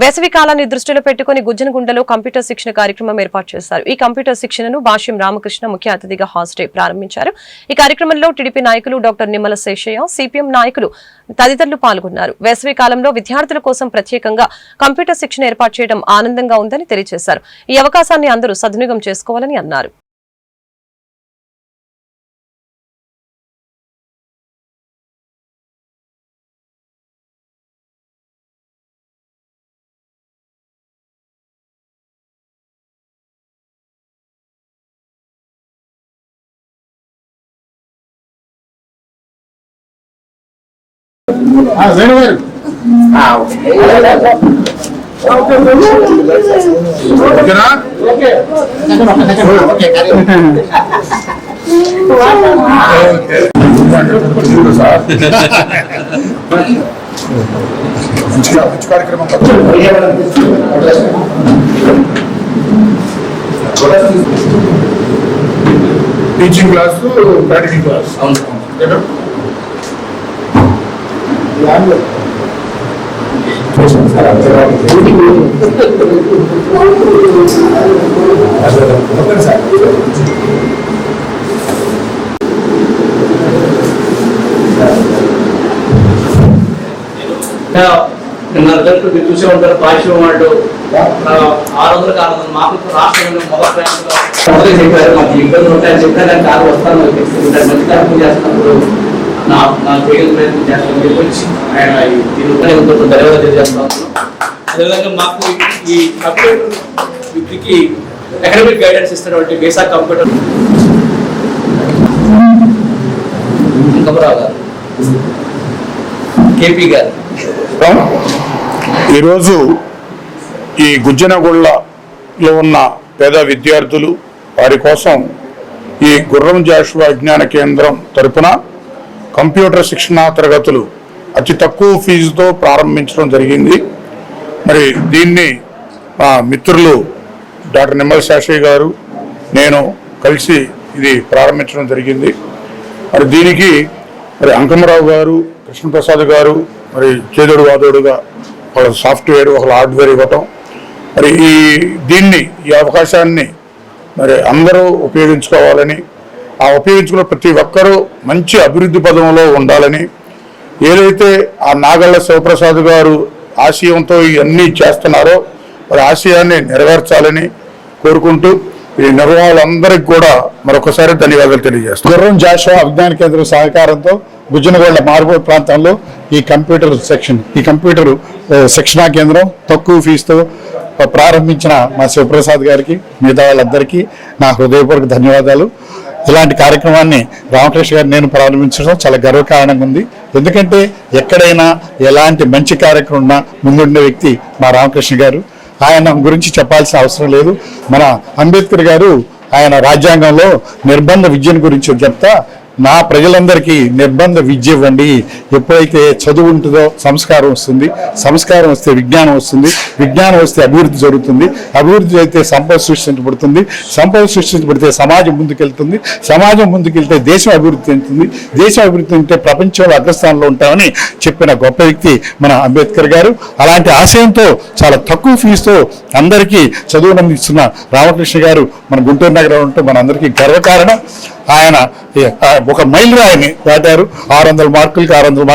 వేసవి కాలాన్ని దృష్టిలో పెట్టుకుని గుజ్జనగుండలో కంప్యూటర్ శిక్షణ కార్యక్రమం ఏర్పాటు చేశారు. ఈ కంప్యూటర్ శిక్షణను భాష్యం రామకృష్ణ ముఖ్య అతిథిగా హాస్టే ప్రారంభించారు. ఈ కార్యక్రమంలో టీడీపీ నాయకులు డాక్టర్ నిమ్మల శేషయ్య సిపిఎం నాయకులు తదితరులు పాల్గొన్నారు. వేసవి కాలంలో విద్యార్థుల కోసం ప్రత్యేకంగా కంప్యూటర్ శిక్షణ ఏర్పాటు చేయడం ఆనందంగా ఉందని తెలియజేశారు. ఈ అవకాశాన్ని అందరూ సద్వినియోగం చేసుకోవాలని అన్నారు. వేణు గారు. ఓకేనా? మంచి కార్యక్రమం టీచింగ్ క్లాస్ ప్రాక్టికల్ క్లాస్ ఓకేనా ఇంకా మీరు చూసే ఉంటారు పాజిటివ్ వాళ్ళు ఆరు వందల ఆరు వందలు మాకు రాష్ట్రంలో మొదటి ర్యాంకులో చెప్పారు మాకు ఇబ్బంది ఉంటాయని చెప్పినా కానీ కాదు వస్తాను చేస్తున్నప్పుడు నా చేయగల ప్రయత్నం చేస్తాను. చెప్పొచ్చి ఆయన ఈ- దీని ఉపయోగంతో ధన్యవాదాలు అదేవిధంగా మాకు ఈ కంప్యూటర్ అకాడమిక్ గైడెన్స్ ఇస్తున్నటువంటి బేసా కంప్యూటర్ గారు. కేపీ గారు. ఈరోజు ఈ గుజ్జనగొళ్ళలో ఉన్న పేద విద్యార్థులు వారి కోసం ఈ గుర్రం జాషువా విజ్ఞాన కేంద్రం తరపున కంప్యూటర్ శిక్షణా తరగతులు అతి తక్కువ ఫీజుతో ప్రారంభించడం జరిగింది. మరి దీన్ని మా మిత్రులు డాక్టర్ నిమ్మల శాషయ్య గారు నేను కలిసి ఇది ప్రారంభించడం జరిగింది. మరి దీనికి మరి అంకమరావు గారు కృష్ణప్రసాద్ గారు మరి చేదోడు వాదోడుగా వాళ్ళ సాఫ్ట్వేర్ ఒక హార్డ్వేర్ ఇవ్వటం. మరి ఈ దీన్ని ఈ అవకాశాన్ని మరి అందరూ ఉపయోగించుకోవాలని ఆ ఉపయోగించుకున్న ప్రతి ఒక్కరూ మంచి అభివృద్ధి పదంలో ఉండాలని ఏదైతే ఆ నాగళ్ళ శివప్రసాద్ గారు ఆశయంతో ఇవన్నీ చేస్తున్నారో వారి ఆశయాన్ని నెరవేర్చాలని కోరుకుంటూ ఈ నిర్వాహకులందరికీ కూడా మరొకసారి ధన్యవాదాలు తెలియజేస్తాను గుర్రం జాషువా విజ్ఞాన కేంద్రం సహకారంతో గుజ్జనగొండ మారుమూల ప్రాంతంలో ఈ కంప్యూటర్ సెక్షన్ ఈ కంప్యూటర్ శిక్షణా కేంద్రం తక్కువ ఫీజుతో ప్రారంభించిన మా శివప్రసాద్ గారికి మిగతా వాళ్ళందరికీ నా హృదయపూర్వక ధన్యవాదాలు. ఇలాంటి కార్యక్రమాన్ని రామకృష్ణ గారు నేను ప్రారంభించడం చాలా గర్వకారణంగా ఉంది. ఎందుకంటే ఎక్కడైనా ఎలాంటి మంచి కార్యక్రమం ఉన్నా ముందుండే వ్యక్తి మా రామకృష్ణ గారు. ఆయన గురించి చెప్పాల్సిన అవసరం లేదు. మన అంబేద్కర్ గారు ఆయన రాజ్యాంగంలో నిర్బంధ విద్యను గురించి చెప్తా నా ప్రజలందరికీ నిర్బంధ విద్య ఇవ్వండి. ఎప్పుడైతే చదువు ఉంటుందో సంస్కారం వస్తుంది. సంస్కారం వస్తే విజ్ఞానం వస్తుంది. విజ్ఞానం వస్తే అభివృద్ధి జరుగుతుంది. అభివృద్ధి అయితే సంపద సృష్టించబడుతుంది సంపద సృష్టించబడితే సమాజం ముందుకెళ్తుంది. సమాజం ముందుకెళ్తే దేశం అభివృద్ధి చెందుతుంది. దేశం అభివృద్ధి ఉంటే ప్రపంచంలో అగ్రస్థానంలో ఉంటామని చెప్పిన గొప్ప వ్యక్తి మన అంబేద్కర్ గారు. అలాంటి ఆశయంతో చాలా తక్కువ ఫీజుతో అందరికీ చదువునందిస్తున్న రామకృష్ణ గారు మన గుంటూరు నగరంలో ఉంటూ మనందరికీ గర్వకారణం. ఆయన ఒక మైలు రాయిని దాటారు ఆరు వందల మార్కులకి ఆరు వందల